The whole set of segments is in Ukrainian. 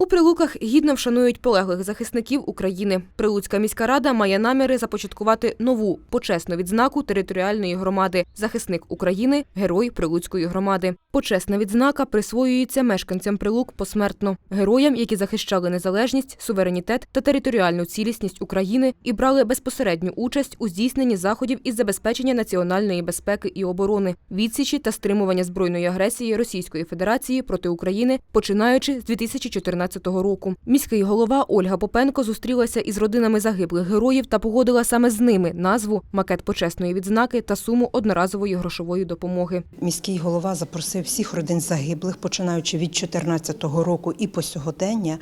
У Прилуках гідно вшанують полеглих захисників України. Прилуцька міська рада має наміри започаткувати нову почесну відзнаку територіальної громади Захисник України, герой Прилуцької громади. Почесна відзнака присвоюється мешканцям Прилук посмертно, героям, які захищали незалежність, суверенітет та територіальну цілісність України і брали безпосередню участь у здійсненні заходів із забезпечення національної безпеки і оборони, відсічі та стримування збройної агресії Російської Федерації проти України, починаючи з 2014 року. Міський голова Ольга Попенко зустрілася із родинами загиблих героїв та погодила саме з ними назву, макет почесної відзнаки та суму одноразової грошової допомоги. Міський голова запросив всіх родин загиблих, починаючи від 2014 року і по сьогодення,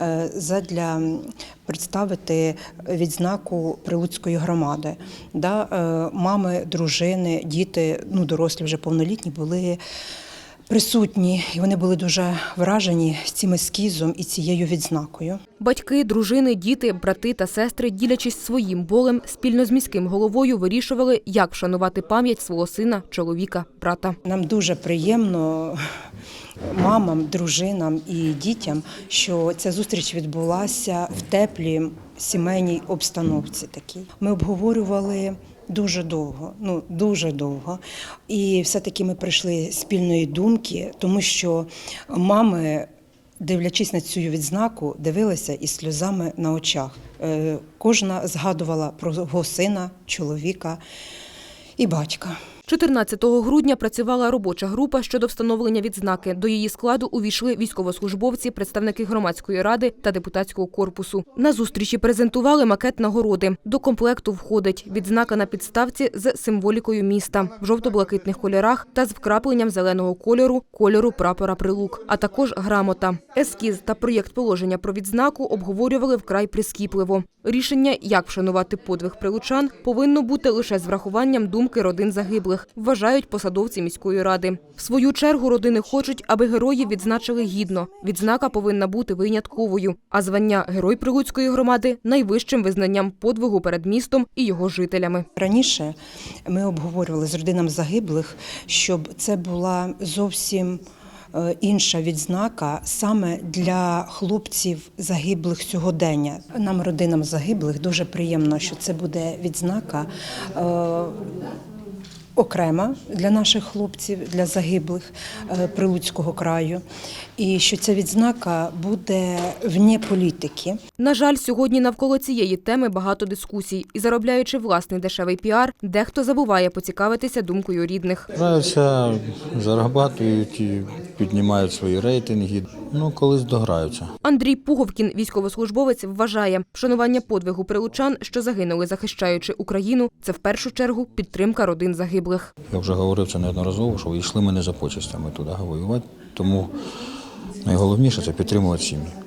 е, задля представити відзнаку Прилуцької громади. Да, е, мами, дружини, діти, ну дорослі вже повнолітні були. Присутні, і вони були дуже вражені цим ескізом і цією відзнакою. Батьки, дружини, діти, брати та сестри, ділячись своїм болем, спільно з міським головою вирішували, як вшанувати пам'ять свого сина, чоловіка, брата. Нам дуже приємно мамам, дружинам і дітям, що ця зустріч відбулася в теплій сімейній обстановці. Такій ми обговорювали. Дуже довго, ну дуже довго. І все-таки ми прийшли спільної думки, тому що мами, дивлячись на цю відзнаку, дивилися із сльозами на очах. Е, Кожна згадувала про свого сина, чоловіка і батька. 14 грудня працювала робоча група щодо встановлення відзнаки. До її складу увійшли військовослужбовці, представники громадської ради та депутатського корпусу. На зустрічі презентували макет нагороди. До комплекту входить відзнака на підставці з символікою міста в жовто-блакитних кольорах та з вкрапленням зеленого кольору кольору прапора прилук, а також грамота. Ескіз та проєкт положення про відзнаку обговорювали вкрай прискіпливо. Рішення, як вшанувати подвиг прилучан, повинно бути лише з врахуванням думки родин загиблих, вважають посадовці міської ради. В свою чергу родини хочуть, аби героїв відзначили гідно. Відзнака повинна бути винятковою, а звання Герой Прилуцької громади найвищим визнанням подвигу перед містом і його жителями. Раніше ми обговорювали з родинами загиблих, щоб це була зовсім е, інша відзнака саме для хлопців загиблих сьогодення. Нам, родинам загиблих, дуже приємно, що це буде відзнака. Окрема для наших хлопців, для загиблих е, Прилуцького краю, і що ця відзнака буде вне політики. На жаль, сьогодні навколо цієї теми багато дискусій, і заробляючи власний дешевий піар, дехто забуває поцікавитися думкою рідних. Граються, зарабатують і піднімають свої рейтинги. Ну, колись дограються. Андрій Пуговкін, військовослужбовець, вважає, вшанування подвигу прилучан, що загинули, захищаючи Україну, це в першу чергу підтримка родин загиблих. Я вже говорив це неодноразово, що йшли ми не за почестями туди воювати. Тому найголовніше це підтримувати сім'ї.